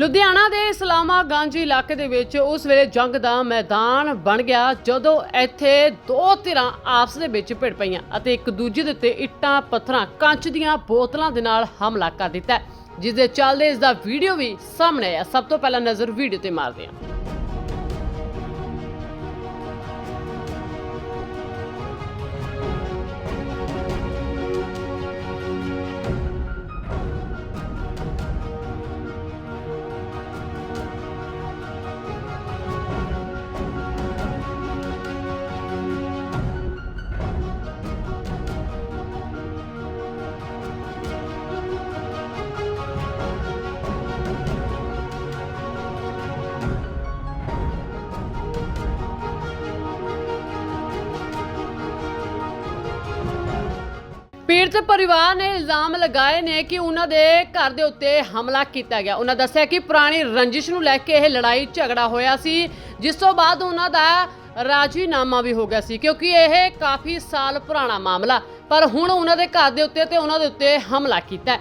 ਲੁਧਿਆਣਾ ਦੇ ਇਸਲਾਮਾਗੰਜ ਇਲਾਕੇ ਦੇ ਵਿੱਚ ਉਸ ਵੇਲੇ ਜੰਗ ਦਾ ਮੈਦਾਨ ਬਣ ਗਿਆ ਜਦੋਂ ਇੱਥੇ ਦੋ ਧਿਰਾਂ ਆਪਸ ਦੇ ਵਿੱਚ ਭਿੜ ਪਈਆਂ ਅਤੇ ਇੱਕ ਦੂਜੇ ਦੇ ਉੱਤੇ ਇੱਟਾਂ ਪੱਥਰਾਂ ਕੰਚ ਦੀਆਂ ਬੋਤਲਾਂ ਦੇ ਨਾਲ ਹਮਲਾ ਕਰ ਦਿੱਤਾ। ਹੈ, ਜਿਸ ਦੇ ਚੱਲਦੇ ਇਸ ਦਾ ਵੀਡੀਓ ਵੀ ਸਾਹਮਣੇ ਆਇਆ। ਸਭ ਤੋਂ ਪਹਿਲਾਂ ਨਜ਼ਰ ਵੀਡੀਓ ਤੇ ਮਾਰਦੇ ਹਾਂ। ਪੀੜਤ ਪਰਿਵਾਰ ਨੇ ਇਲਜ਼ਾਮ ਲਗਾਏ ਨੇ ਕਿ ਉਹਨਾਂ ਦੇ ਘਰ ਦੇ ਉੱਤੇ ਹਮਲਾ ਕੀਤਾ ਗਿਆ। ਉਹਨਾਂ ਦੱਸਿਆ ਕਿ ਪੁਰਾਣੀ ਰੰਜਿਸ਼ ਨੂੰ ਲੈ ਕੇ ਇਹ ਲੜਾਈ ਝਗੜਾ ਹੋਇਆ ਸੀ, ਜਿਸ ਤੋਂ ਬਾਅਦ ਉਹਨਾਂ ਦਾ ਰਾਜੀਨਾਮਾ ਵੀ ਹੋ ਗਿਆ ਸੀ, ਕਿਉਂਕਿ ਇਹ ਕਾਫੀ ਸਾਲ ਪੁਰਾਣਾ ਮਾਮਲਾ। ਪਰ ਹੁਣ ਉਹਨਾਂ ਦੇ ਘਰ ਦੇ ਉੱਤੇ ਤੇ ਉਹਨਾਂ ਦੇ ਉੱਤੇ ਹਮਲਾ ਕੀਤਾ ਹੈ।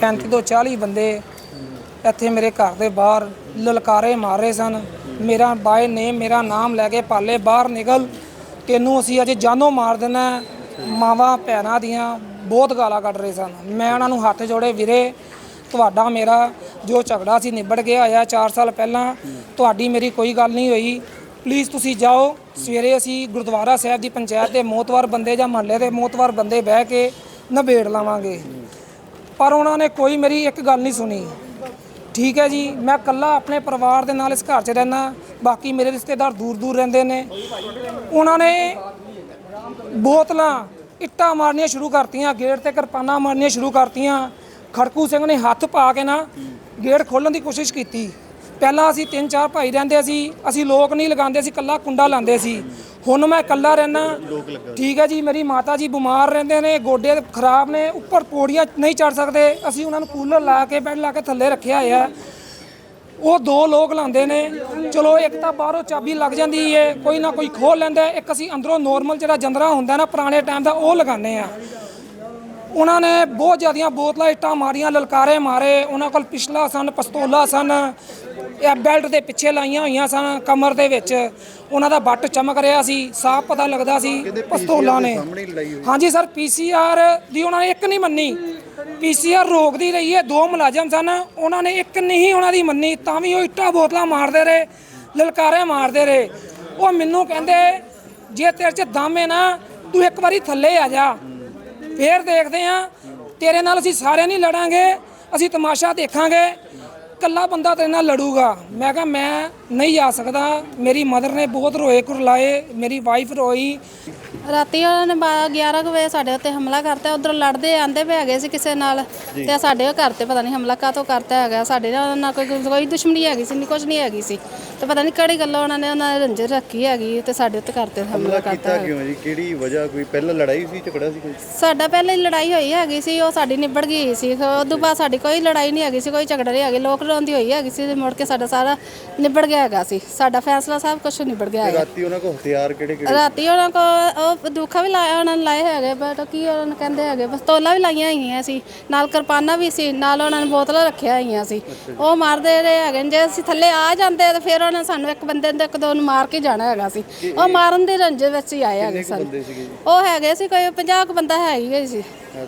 35 ਤੋਂ 40 ਬੰਦੇ ਇੱਥੇ ਮੇਰੇ ਘਰ ਦੇ ਬਾਹਰ ਲਲਕਾਰੇ ਮਾਰ ਰਹੇ ਸਨ। ਮੇਰਾ ਬਾਏ ਨੇਮ, ਮੇਰਾ ਨਾਮ ਲੈ ਕੇ ਪਾਲੇ ਬਾਹਰ ਨਿਕਲ। ਤੈਨੂੰ ਅਸੀਂ ਅੱਜ ਜਾਨੋਂ ਮਾਰ ਦੇਣਾ ਹੈ। ਮਾਵਾਂ ਭੈਣਾਂ ਦੀਆਂ ਬਹੁਤ ਗਾਲਾਂ ਕੱਢ ਰਹੇ ਸਨ। ਮੈਂ ਉਹਨਾਂ ਨੂੰ ਹੱਥ ਜੋੜੇ, ਵੀਰੇ, ਤੁਹਾਡਾ ਮੇਰਾ ਜੋ ਝਗੜਾ ਸੀ ਨਿਬੜ ਗਿਆ ਆ 4 ਸਾਲ ਪਹਿਲਾਂ ਤੁਹਾਡੀ ਮੇਰੀ ਕੋਈ ਗੱਲ ਨਹੀਂ ਹੋਈ। ਪਲੀਜ਼ ਤੁਸੀਂ ਜਾਓ, ਸਵੇਰੇ ਅਸੀਂ ਗੁਰਦੁਆਰਾ ਸਾਹਿਬ ਦੀ ਪੰਚਾਇਤ ਦੇ ਮੋਤਵਾਰ ਬੰਦੇ ਜਾਂ ਮਹੱਲੇ ਦੇ ਮੋਤਵਾਰ ਬੰਦੇ ਬਹਿ ਕੇ ਨਿਬੇੜ ਲਾਵਾਂਗੇ। ਪਰ ਉਹਨਾਂ ਨੇ ਕੋਈ ਮੇਰੀ ਇੱਕ ਗੱਲ ਨਹੀਂ ਸੁਣੀ। ਠੀਕ ਹੈ ਜੀ, ਮੈਂ ਇਕੱਲਾ ਆਪਣੇ ਪਰਿਵਾਰ ਦੇ ਨਾਲ ਇਸ ਘਰ 'ਚ ਰਹਿਣਾ ਬਾਕੀ ਮੇਰੇ ਰਿਸ਼ਤੇਦਾਰ ਦੂਰ ਦੂਰ ਰਹਿੰਦੇ ਨੇ। ਉਹਨਾਂ ਨੇ ਬੋਤਲਾਂ, ਇੱਟਾਂ ਮਾਰਨੀਆਂ ਸ਼ੁਰੂ ਕਰਤੀਆਂ, ਗੇਟ ਤੇ ਕਿਰਪਾਨਾਂ ਮਾਰਨੀਆਂ ਸ਼ੁਰੂ ਕਰਤੀਆਂ। ਖੜਕੂ ਸਿੰਘ ਨੇ ਹੱਥ ਪਾ ਕੇ ਨਾ ਗੇਟ ਖੋਲਣ ਦੀ ਕੋਸ਼ਿਸ਼ ਕੀਤੀ। ਪਹਿਲਾਂ ਅਸੀਂ ਤਿੰਨ ਚਾਰ ਭਾਈ ਰਹਿੰਦੇ ਸੀ, ਅਸੀਂ ਲੋਕ ਨਹੀਂ ਲਗਾਉਂਦੇ ਸੀ ਕੱਲਾ ਕੁੰਡਾ ਲਾਉਂਦੇ ਸੀ। ਹੁਣ ਮੈਂ ਇਕੱਲਾ ਰਹਿਣਾ ਠੀਕ ਹੈ ਜੀ, ਮੇਰੀ ਮਾਤਾ ਜੀ ਬਿਮਾਰ ਰਹਿੰਦੇ ਨੇ, ਗੋਡੇ ਖਰਾਬ ਨੇ, ਉੱਪਰ ਪੌੜੀਆਂ ਨਹੀਂ ਚੜ ਸਕਦੇ, ਅਸੀਂ ਉਹਨਾਂ ਨੂੰ ਕੂਲਰ ਲਾ ਕੇ, ਬੈੱਡ ਲਾ ਕੇ ਥੱਲੇ ਰੱਖਿਆ ਹੋਇਆ ਹੈ। ਉਹ ਦੋ ਲੋਕ ਲਾਉਂਦੇ ਨੇ। ਚਲੋ ਇੱਕ ਤਾਂ ਬਾਹਰੋਂ ਚਾਬੀ ਲੱਗ ਜਾਂਦੀ ਏ ਕੋਈ ਨਾ ਕੋਈ ਖੋਲ ਲੈਂਦਾ ਇੱਕ ਅਸੀਂ ਅੰਦਰੋਂ ਨੋਰਮਲ ਜਿਹੜਾ ਜੰਦਰਾ ਹੁੰਦਾ ਨਾ ਪੁਰਾਣੇ ਟਾਈਮ ਦਾ ਉਹ ਲਗਾਉਂਦੇ ਆ। ਉਹਨਾਂ ਨੇ ਬਹੁਤ ਜ਼ਿਆਦੀਆਂ ਬੋਤਲਾਂ ਇੱਟਾਂ ਮਾਰੀਆਂ ਲਲਕਾਰੇ ਮਾਰੇ ਉਹਨਾਂ ਕੋਲ ਪਿਛਲਾ ਸਨ ਪਿਸਤੌਲਾਂ ਸਨ ਇਹ ਬੈਲਟ ਦੇ ਪਿੱਛੇ ਲਾਈਆਂ ਹੋਈਆਂ ਸਨ ਕਮਰ ਦੇ ਵਿੱਚ। ਉਹਨਾਂ ਦਾ ਬੱਟ ਚਮਕ ਰਿਹਾ ਸੀ ਸਾਫ਼ ਪਤਾ ਲੱਗਦਾ ਸੀ ਪਿਸਤੌਲਾਂ ਨੇ। ਹਾਂਜੀ ਸਰ ਪੀਸੀਆਰ ਦੀ ਉਹਨਾਂ ਨੇ ਇੱਕ ਨਹੀਂ ਮੰਨੀ। ਪੀਸੀਆਰ ਰੋਕਦੀ ਰਹੀ ਹੈ, ਦੋ ਮੁਲਾਜ਼ਮ ਸਨ। ਉਹਨਾਂ ਨੇ ਇੱਕ ਨਹੀਂ, ਉਹਨਾਂ ਦੀ ਮੰਨੀ, ਤਾਂ ਵੀ ਉਹ ਇੱਟਾਂ ਬੋਤਲਾਂ ਮਾਰਦੇ ਰਹੇ ਲਲਕਾਰੇ ਮਾਰਦੇ ਰਹੇ। ਉਹ ਮੈਨੂੰ ਕਹਿੰਦੇ, ਜੇ ਤੇਰੇ 'ਚ ਦਮ ਹੈ ਨਾ, ਤੂੰ ਇੱਕ ਵਾਰੀ ਥੱਲੇ ਆ ਜਾ। ਫੇਰ ਦੇਖਦੇ ਆ ਤੇਰੇ ਨਾਲ ਅਸੀਂ ਸਾਰੇ ਨਹੀਂ ਲੜਾਂਗੇ, ਅਸੀਂ ਤਮਾਸ਼ਾ ਦੇਖਾਂਗੇ ਕੱਲਾ ਬੰਦਾ ਤੇਰੇ ਨਾਲ ਲੜੂਗਾ। ਮੈਂ ਕਿਹਾ, ਮੈਂ ਨਹੀਂ ਜਾ ਸਕਦਾ, ਮੇਰੀ ਮਦਰ ਨੇ ਬਹੁਤ ਰੋਏ ਕੁਰਲਾਏ ਮੇਰੀ ਵਾਈਫ ਰੋਈ। ਰਾਤੀ ਉਹਨਾਂ ਨੇ 11 ਕੁ ਵਜੇ ਸਾਡੇ ਉੱਤੇ ਹਮਲਾ ਕਰਤਾ ਉਧਰੋਂ ਲੜਦੇ ਆਂਦੇ ਪਏ ਹੈਗੇ ਸੀ ਕਿਸੇ ਨਾਲ ਤੇ ਸਾਡੇ ਘਰ ਤੇ ਪਤਾ ਨਹੀਂ ਹਮਲਾ ਕਾਹਤੋਂ ਕਰਤਾ ਹੈਗਾ ਸਾਡੇ ਨਾਲ ਉਹਨਾਂ ਕੋਈ ਕੋਈ ਦੁਸ਼ਮਣੀ ਹੈਗੀ ਸੀ ਨਹੀਂ ਕੁਝ ਨਹੀਂ ਹੈਗੀ ਸੀ। ਤੇ ਪਤਾ ਨਹੀਂ ਕਿਹੜੀ ਗੱਲੋਂ ਉਹਨਾਂ ਨੇ ਉਹਨਾਂ ਨੇ ਰੰਜਰ ਰੱਖੀ ਹੈਗੀ ਤੇ ਸਾਡੇ ਉੱਤੇ ਕਰਤੇ ਹਮਲਾ ਕਰਤਾ ਕੀਤਾ ਕਿਉਂ ਜੀ? ਕਿਹੜੀ ਵਜ੍ਹਾ? ਕੋਈ ਪਹਿਲਾਂ ਲੜਾਈ ਸੀ ਝਗੜਾ ਸੀ ਕੋਈ? ਸਾਡਾ ਪਹਿਲੇ ਹੀ ਲੜਾਈ ਹੋਈ ਹੈਗੀ ਸੀ ਉਹ ਸਾਡੀ ਨਿਬੜ ਗਈ ਸੀ। ਉਦੋਂ ਬਾਅਦ ਸਾਡੀ ਕੋਈ ਲੜਾਈ ਨਹੀਂ ਹੈਗੀ ਸੀ ਕੋਈ ਝਗੜਾ ਨਹੀਂ ਹੈਗੇ ਲੋਕ ਦੀ ਹੋਈ ਹੈਗੀ ਸੀ ਤੇ ਮੁੜ ਕੇ ਸਾਡਾ ਸਾਰਾ ਨਿਬੜ ਗਿਆ ਹੈਗਾ ਸੀ। ਸਾਡਾ ਫੈਸਲਾ ਸਭ ਕੁਝ ਨਿਬੜ ਗਿਆ ਹੈਗਾ। ਰਾਤੀ ਉਹਨਾਂ ਕੋਲ ਹਥਿਆਰ ਕਿਹੜੇ ਕਿਹੜੇ ਰਾਤੀ ਉਹਨਾਂ ਕੋ ਉਹ ਦੁੱਖਾ ਵੀ ਲਾਇਆ ਉਹਨਾਂ ਨੇ ਲਾਏ ਹੈਗੇ ਬਟ ਕੀ ਉਹਨਾਂ ਨੂੰ ਕਹਿੰਦੇ ਹੈਗੇ? ਪਿਸਤੌਲਾਂ ਵੀ ਲਾਈਆਂ ਹੋਈਆਂ ਸੀ। ਨਾਲ ਕਿਰਪਾਨਾਂ ਵੀ ਸੀ ਨਾਲ ਉਹਨਾਂ ਨੇ ਬੋਤਲਾਂ ਰੱਖਿਆ ਹੋਈਆਂ ਸੀ। ਉਹ ਮਾਰਦੇ ਰਹੇ ਹੈਗੇ ਨੇ। ਜੇ ਅਸੀਂ ਥੱਲੇ ਆ ਜਾਂਦੇ ਤਾਂ ਫਿਰ ਉਹਨਾਂ ਨੇ ਸਾਨੂੰ ਇੱਕ ਬੰਦੇ ਨੂੰ ਤੇ ਇੱਕ ਦੋ ਨੂੰ ਮਾਰ ਕੇ ਜਾਣਾ ਹੈਗਾ ਸੀ। ਉਹ ਮਾਰਨ ਦੇ ਰੰਜੇ ਵਿੱਚ ਹੀ ਆਏ ਹੈਗੇ ਸਾਨੂੰ ਉਹ ਹੈਗੇ ਸੀ ਕੋਈ 50 ਕੁ ਬੰਦਾ ਹੈ ਹੀ ਸੀ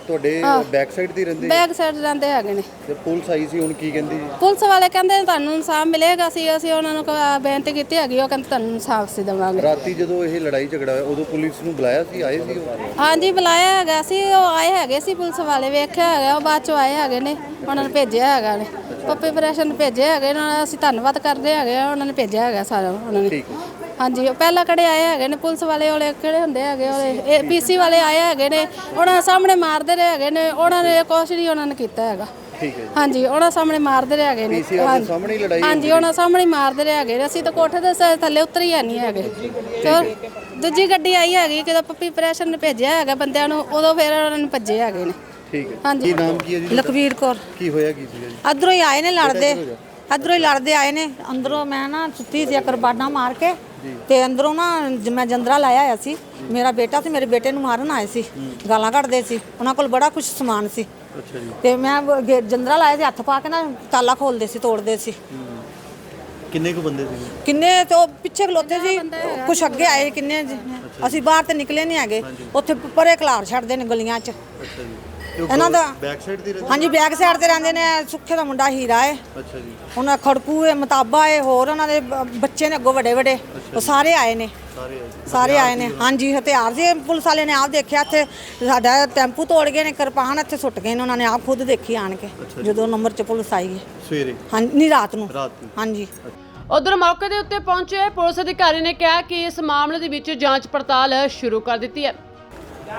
ਤੁਹਾਡੇ ਬੈਕ ਸਾਈਡ ਤੇ ਰਹਿੰਦੇ ਬੈਕ ਸਾਈਡ ਰਹਿੰਦੇ ਹੈਗੇ ਨੇ। ਤੇ ਪੁਲਿਸ ਆਈ ਸੀ ਹੁਣ ਕੀ ਕਹਿੰਦੀ ਪੁਲਿਸ ਵਾਲੇ ਕਹਿੰਦੇ ਤੁਹਾਨੂੰ ਇਨਸਾਫ ਮਿਲੇਗਾ ਸੀ ਅਸੀਂ ਉਹਨਾਂ ਨੂੰ ਬੇਨਤੀ ਕੀਤੀ ਹੈਗੀ ਉਹ ਕਹਿੰਦੇ ਤੁਹਾਨੂੰ ਇਨਸਾਫ ਸੀ ਦੇਵਾਂਗੇ। ਰਾਤੀ ਜਦੋਂ ਇਹ ਲੜਾਈ ਝਗੜਾ ਹੋਇਆ ਉਦੋਂ ਪੁਲਿਸ ਨੂੰ ਬੁਲਾਇਆ ਸੀ ਆਏ ਸੀ ਉਹ? ਹਾਂਜੀ ਬੁਲਾਇਆ ਹੈਗਾ ਸੀ ਉਹ ਆਏ ਹੈਗੇ ਸੀ ਪੁਲਿਸ ਵਾਲੇ ਵੇਖਿਆ ਹੈਗਾ ਉਹ ਬਾਅਦ ਚੋਂ ਆਏ ਹੈਗੇ ਨੇ ਉਹਨਾਂ ਨੇ ਭੇਜਿਆ ਹੈਗਾ ਨੇ। ਪੱਪੀ ਪ੍ਰੈਸ਼ਨ ਭੇਜਿਆ ਹੈਗੇ ਉਹਨਾਂ ਅਸੀਂ ਧੰਨਵਾਦ ਕਰਦੇ ਹੈਗੇ ਉਹਨਾਂ ਨੇ ਭੇਜਿਆ ਹੈਗਾ ਸਾਰਾ ਉਹਨਾਂ ਨੇ। ਹਾਂਜੀ ਉਹ ਪਹਿਲਾਂ ਕਿਹੜੇ ਆਏ ਹੈਗੇ ਨੇ? ਪੁਲਿਸ ਵਾਲੇ ਵਾਲੇ ਕਿਹੜੇ ਹੁੰਦੇ ਹੈਗੇ ਉਹ ਇਹ ਪੀਸੀ ਵਾਲੇ ਆਏ ਹੈਗੇ ਨੇ। ਉਹਨਾਂ ਸਾਹਮਣੇ ਮਾਰਦੇ ਰਹੇ ਹੈਗੇ ਨੇ। ਉਹਨਾਂ ਨੇ ਕੁਛ ਨਹੀਂ ਉਹਨਾਂ ਨੇ ਕੀਤਾ ਹੈਗਾ। ਠੀਕ ਹੈ ਹਾਂਜੀ ਉਹਨਾਂ ਸਾਹਮਣੇ ਮਾਰਦੇ ਰਹੇ ਹੈਗੇ ਨੇ। ਪੀਸੀਆਰ ਦੇ ਸਾਹਮਣੇ ਹੀ ਲੜਾਈ ਹਾਂਜੀ ਉਹਨਾਂ ਸਾਹਮਣੇ ਹੀ ਮਾਰਦੇ ਰਹੇ ਹੈਗੇ ਨੇ। ਅਸੀਂ ਤਾਂ ਕੋਠੇ ਦੇ ਸ- ਥੱਲੇ ਉਤਰ ਹੀ ਨਹੀਂ ਹੈਗੇ। ਤੇ ਦੂਜੀ ਗੱਡੀ ਆਈ ਹੈਗੀ ਕਿਦੋਂ ਪੱਪੀ ਪ੍ਰੈਸ਼ਰ ਨੇ ਭੇਜਿਆ ਹੈਗਾ ਬੰਦਿਆਂ ਨੂੰ ਉਦੋਂ ਫਿਰ ਉਹਨਾਂ ਨੂੰ ਭੱਜੇ ਹੈਗੇ ਨੇ। ਠੀਕ ਹੈ। ਹਾਂਜੀ। ਕੀ ਨਾਮ ਕੀ ਹੈ ਜੀ ਲਖਵੀਰ ਕੌਰ। ਕੀ ਹੋਇਆ ਕੀ ਸੀ ਜੀ? ਅਧਰੋਂ ਹੀ ਆਏ ਨੇ ਲੜਦੇ। ਅਧਰੋਂ ਹੀ ਲੜਦੇ ਆਏ ਨੇ। ਅੰਦਰੋਂ ਮੈਂ ਨਾ ਸੁੱਤੀ ਸੀ ਕਰਬਾਨਾ ਮਾਰ ਕੇ। ਤੇ ਅੰਦਰੋਂ ਨਾ ਜ- ਮੈਂ ਜੰਦਰਾ ਲਾਇਆ ਹੋਇਆ ਸੀ। ਮੇਰਾ ਬੇਟਾ ਤੇ ਮੇਰੇ ਬੇਟੇ ਨੂੰ ਮਾਰਨ ਆਏ ਸੀ। ਗਾਲਾਂ ਕੱਢਦੇ ਸੀ। ਉਹਨਾਂ ਕੋਲ ਬੜਾ ਕੁਝ ਸਮਾਨ ਸੀ। ਅੱਛਾ ਜੀ। ਤੇ ਮੈਂ ਗੇ- ਜੰਦਰਾ ਲਾਏ ਤੇ ਹੱਥ ਪਾ ਕੇ ਨਾ ਤਾਲਾ ਖੋਲਦੇ ਸੀ ਤੋੜਦੇ ਸੀ। ਕਿੰਨੇ ਕੁ ਬੰਦੇ ਸੀ ਕਿੰਨੇ ਤੇ ਉਹ ਪਿੱਛੇ ਖਲੋਤੇ ਸੀ। ਕੁਛ ਅੱਗੇ ਆਏ ਕਿੰਨੇ ਜੀ। ਅਸੀਂ ਬਾਹਰ ਤੇ ਨਿਕਲੇ ਨਹੀਂ ਹੈਗੇ। ਉੱਥੇ ਪਰੇ ਖਲਾਰ ਛੱਡਦੇ ਨੇ ਗਲੀਆਂ 'ਚ। ਅੱਛਾ ਜੀ। ਇਹਨਾਂ ਦਾ ਬੈਕ ਸਾਈਡ ਤੇ ਰਹਿੰਦੇ ਹਾਂਜੀ ਬੈਕ ਸਾਈਡ ਤੇ ਰਹਿੰਦੇ ਨੇ ਸੁੱਖੇ ਦਾ ਮੁੰਡਾ ਹੀਰਾ ਹੈ ਅੱਛਾ ਜੀ। ਉਹਨਾਂ ਖੜਕੂ ਹੈ ਮਤਾਬਾ ਹੈ ਹੋਰ ਉਹਨਾਂ ਦੇ ਬ- ਬੱਚੇ ਨੇ ਅੱਗੋਂ ਵੱਡੇ ਵੱਡੇ। ਉਹ ਸਾਰੇ ਆਏ ਨੇ। ਸਾਰੇ ਆਏ ਸੀ। ਸਾਰੇ ਆਏ ਨੇ। ਹਾਂਜੀ ਹਥਿਆਰ ਸੀ ਪੁਲਿਸ ਵਾਲੇ ਨੇ ਆਪ ਦੇਖਿਆ ਇੱਥੇ ਸਾਡਾ ਟੈਂਪੂ ਤੋੜ ਗਏ ਨੇ ਕਿਰਪਾਨ ਇੱਥੇ ਸੁੱਟ ਗਏ ਨੇ ਉਹਨਾਂ ਨੇ ਆਪ ਖੁਦ ਦੇਖੀ ਆਣ ਕੇ ਜਦੋਂ ਨੰਬਰ 'ਚ ਪੁਲਿਸ ਆਈ ਹੈ ਸਵੇਰੇ? ਹਾਂ ਨਹੀਂ ਰਾਤ ਨੂੰ। ਰਾਤ ਨੂੰ। ਹਾਂਜੀ। ਉਧਰ ਮੌਕੇ ਦੇ ਉੱਤੇ ਪਹੁੰਚੇ ਪੁਲਿਸ ਅਧਿਕਾਰੀ ਨੇ ਕਿਹਾ ਕਿ ਇਸ ਮਾਮਲੇ ਦੇ ਵਿੱਚ ਜਾਂਚ ਪੜਤਾਲ ਸ਼ੁਰੂ ਕਰ ਦਿੱਤੀ ਹੈ।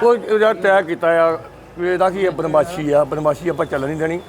ਉਹ ਜਿਹੜਾ ਤੈਅ ਕੀਤਾ ਆ ਇਹਦਾ ਕੀ ਹੈ ਬਦਮਾਸ਼ੀ ਆ ਬਦਮਾਸ਼ੀ ਆਪਾਂ ਚੱਲ ਨਹੀਂ ਦੇਣੀ।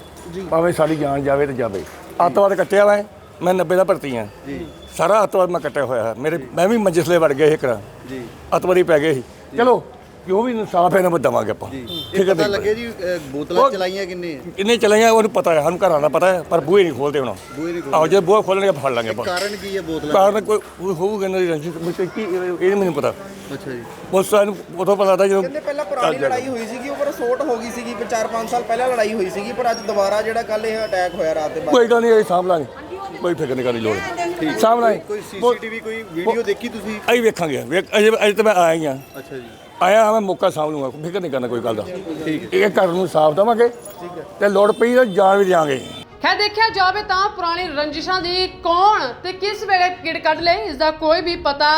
ਭਾਵੇਂ ਸਾਡੀ ਜਾਨ ਜਾਵੇ ਤੇ ਜਾਵੇ। ਅੱਤਵਾਦ ਕੱਟਿਆ ਵਾ ਮੈਂ 90 ਦਾ ਭਰਤੀ ਆ। ਜੀ। ਸਾਰਾ ਅੱਤਵਾਦ ਮੈਂ ਕੱਟਿਆ ਹੋਇਆ ਹੈ। ਮੇਰੇ ਮੈਂ ਵੀ ਮੰਜਸਲੇ ਵੜ ਗਏ ਇੱਕ ਰਾਂ ਜੀ। ਅੱਤਵਾਦੀ ਪੈ ਗਏ ਸੀ। ਚਲੋ ਜੋ ਵੀ ਇਨਸਾਫ ਹੈ ਨਾ ਦਵਾਂਗੇ ਆਪਾਂ। ਇਹ ਹੈ ਪਤਾ ਜੀ ਲੱਗੇ ਜੀ ਅ, ਬੋਤਲਾਂ ਚਲਾਈਆਂ ਕਿੰਨੇ? ਆ? ਕਿੰਨੇ ਚਲੇ ਆ ਉਹਨੂੰ ਪਤਾ ਹੈ ਸਾਨੂੰ ਘਰਾਂ ਦਾ ਪਤਾ ਹੈ ਪਰ ਬੂਹੇ ਨਹੀਂ ਖੋਲਦੇ ਹੁਣ। ਬੂਹੇ ਨਹੀਂ ਆਹੋ ਜੇ ਬੂਹੇ ਖੋਲਣਗੇ ਫੜ ਲਾਂਗੇ ਆਪਾਂ। ਕਾਰਨ ਕੀ ਹੈ ਬੋਤਲਾਂ ਕਾਰਨ ਕੋਈ ਕੋਈ ਹੋਊਗਾ ਇਹਨਾਂ ਦੀ ਰੰਜਿਸ਼ ਵਿੱਚ ਕੀ ਇਹ ਨਹੀਂ ਮੈਨੂੰ ਪਤਾ। ਅੱਛਾ ਜੀ। ਪੁਲਿਸ ਵਾਲਿਆਂ ਨੂੰ ਉਦੋਂ ਪਤਾ ਲੱਗਦਾ ਜਦੋਂ ਕਹਿੰਦੇ ਪਹਿਲਾਂ ਪੁਰਾਣੀ ਲੜਾਈ ਹੋਈ ਸੀਗੀ ਉਹ ਪਰ ਸੋਟ ਹੋ ਗਈ ਸੀਗੀ 4-5 ਸਾਲ ਪਹਿਲਾਂ ਲੜਾਈ ਹੋਈ ਸੀਗੀ ਪਰ ਅੱਜ ਦੁਬਾਰਾ ਜਿਹੜਾ ਕੱਲ ਇਹ ਅਟੈਕ ਹੋਇਆ ਰਾਤ ਦੇ ਬਾਅਦ। ਕੋਈ ਗੱਲ ਨਹੀਂ ਇਹ ਸਾਂਭ ਲਾਂਗੇ। ਕੋਈ ਫਿਕਰ ਨਹੀਂ ਕਰਨੀ ਲੋੜ। ਸਾਂਭ ਲਾਂਗੇ। ਕੋਈ ਸੀਸੀਟੀਵੀ ਕੋਈ ਵੀਡੀਓ ਦੇਖੀ ਤੁਸੀਂ? ਅਸੀਂ ਵੇਖਾਂਗੇ। ਵੇਖ ਅਜੇ ਅਜੇ ਤਾਂ ਮੈਂ ਆਇਆ ਹੀ ਆ ਅੱਛਾ ਜੀ। ਆਇਆ ਹਾਂ ਮੈਂ ਮੌਕਾ ਸਾਂਭ ਲੂੰਗਾ ਫਿਕਰ ਨਹੀਂ ਕਰਨਾ ਕੋਈ ਗੱਲ ਦਾ। ਇਹ ਘਰ ਨੂੰ ਸਾਫ਼ ਦੇਵਾਂਗੇ ਤੇ ਲੋੜ ਪਈ ਤਾਂ ਜਾਨ ਵੀ ਦਿਆਂਗੇ। ਖੈਰ ਦੇਖਿਆ ਜਾਵੇ ਤਾਂ ਪੁਰਾਣੀ ਰੰਜਿਸ਼ਾਂ ਦੀ ਕੌਣ ਤੇ ਕਿਸ ਵੇਲੇ ਕਿੜ ਕੱਢ ਲਏ, ਇਸ ਦਾ ਕੋਈ ਵੀ ਪਤਾ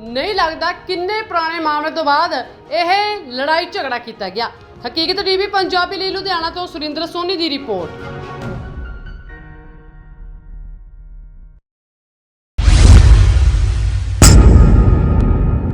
ਨਹੀਂ ਲੱਗਦਾ ਕਿੰਨੇ ਪੁਰਾਣੇ ਮਾਮਲੇ ਤੋਂ ਬਾਅਦ ਇਹ ਲੜਾਈ ਝਗੜਾ ਕੀਤਾ ਗਿਆ। ਹਕੀਕਤ ਟੀਵੀ ਪੰਜਾਬੀ ਲਈ ਲੁਧਿਆਣਾ ਤੋਂ ਸੁਰਿੰਦਰ ਸੋਨੀ ਦੀ ਰਿਪੋਰਟ।